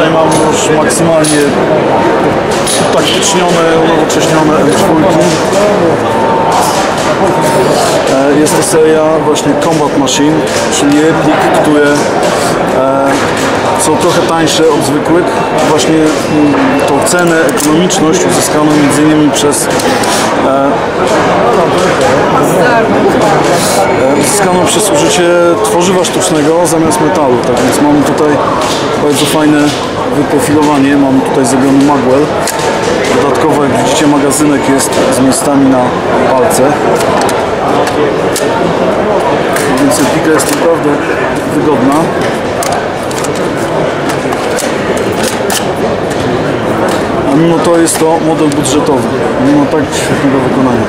już maksymalnie utaktycznione, unowocześnione M4. E, Jest to seria właśnie Combat Machine, czyli replik, które są trochę tańsze od zwykłych. Właśnie mm, tą cenę, ekonomiczność uzyskano innymi przez e, e, uzyskano przez użycie tworzywa sztucznego zamiast metalu. Tak więc mamy tutaj bardzo fajne wyprofilowanie. Mamy tutaj zrobiony magwell. Dodatkowo, jak widzicie, magazynek jest z miejscami na palce. Więc replika jest naprawdę wygodna. A mimo to jest to model budżetowy, mimo tak świetnego wykonania.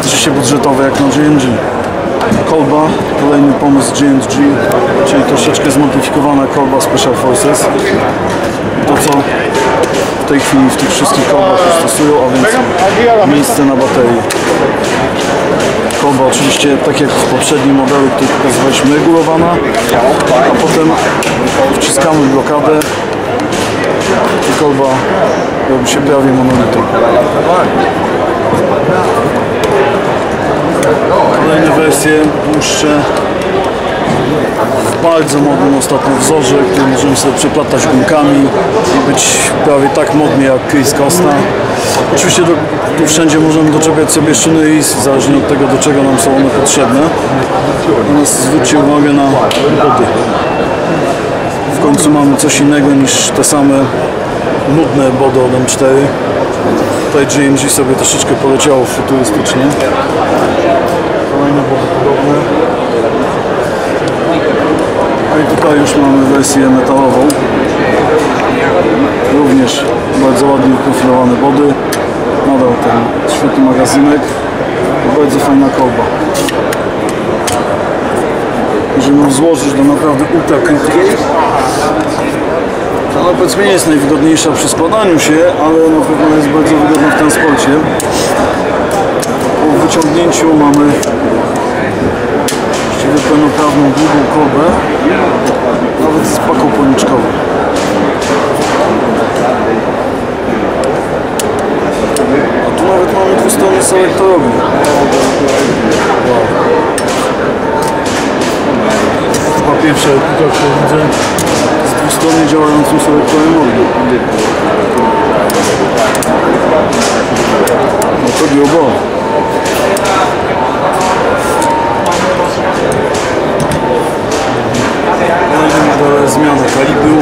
Oczywiście budżetowy jak na GNG. Kolba, kolejny pomysł GNG, czyli troszeczkę zmodyfikowana kolba Special Forces. To co w tej chwili w tych wszystkich kolbach stosują, a więc miejsce na baterii. Kolba oczywiście, tak jak w poprzednim modelu, który pokazywaliśmy, regulowana, a potem wciskamy blokadę i kolba robi się prawie monolitem. Kolejne wersje dłuższe w bardzo modnym ostatnio wzorze, który możemy sobie przeplatać gumkami i być prawie tak modny jak Chris Costa. Oczywiście do, tu wszędzie możemy doczepiać sobie szyny i zależnie od tego do czego nam są one potrzebne. Natomiast zwróćcie uwagę na body. W końcu mamy coś innego niż te same nudne body od M4. Tutaj GMG sobie troszeczkę poleciało futurystycznie. Kolejne body podobne. A i tutaj już mamy wersję metalową. Również bardzo ładnie wyprofilowane body. Nadal ten świetny magazynek. Bardzo fajna kolba. Możemy złożyć do naprawdę ultra krótkiej. Ona powiedzmy nie jest najwygodniejsza przy składaniu się, ale na pewno jest bardzo wygodna w transporcie. Po wyciągnięciu mamy właściwie pełnoprawną długą korbę, nawet z paką poniczkową. A tu nawet mamy dwustronny selektorowy. Wow. Chyba pierwsza ekipa, którą widzę z dwustronnie działającym selektorem mordu. No to grubo. Kolejny model zmiana kalibru.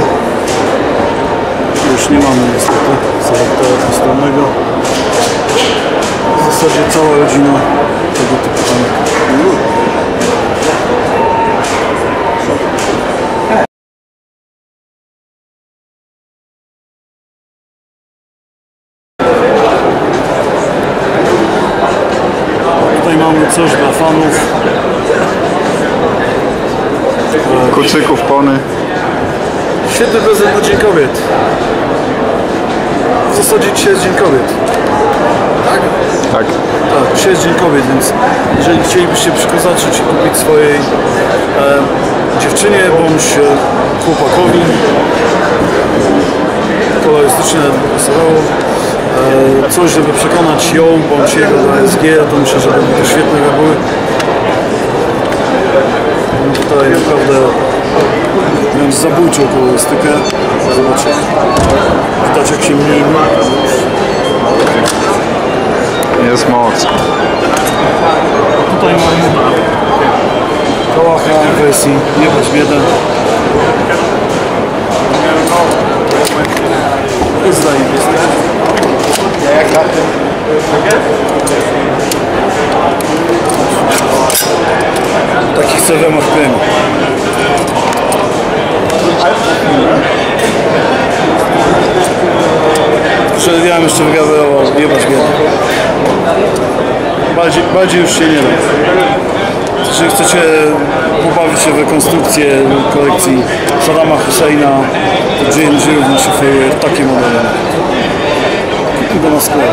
Już nie mamy niestety selektora dwustronnego. W zasadzie cała rodzina tego typu panek. Tutaj mamy coś dla fanów. Kucyków, pony. Świetny prezent na Dzień Kobiet. W zasadzie dzisiaj jest Dzień Kobiet. Tak. Tak, dzisiaj jest Dzień Kobiet, więc jeżeli chcielibyście przykozaczyć i kupić swojej e, dziewczynie bądź e, chłopakowi, kolorystycznie pasowało, e, coś, żeby przekonać ją bądź jego do ASG, to myślę, że będą to świetne. Mam Tutaj naprawdę wręcz zabójczą kolorystykę. Zobaczcie, widać jak się mniej Jest moc. Tutaj mamy kałacha w wersji jebać biedę. Jest Ma w kręgu. Przewidziałem jeszcze wygadywał jebać biedę. Bardziej, bardziej już się nie da. Jeżeli chcecie pobawić się w rekonstrukcję kolekcji Saddama Husseina, GNG również oferuje takie modele. Kupmy go na sklep.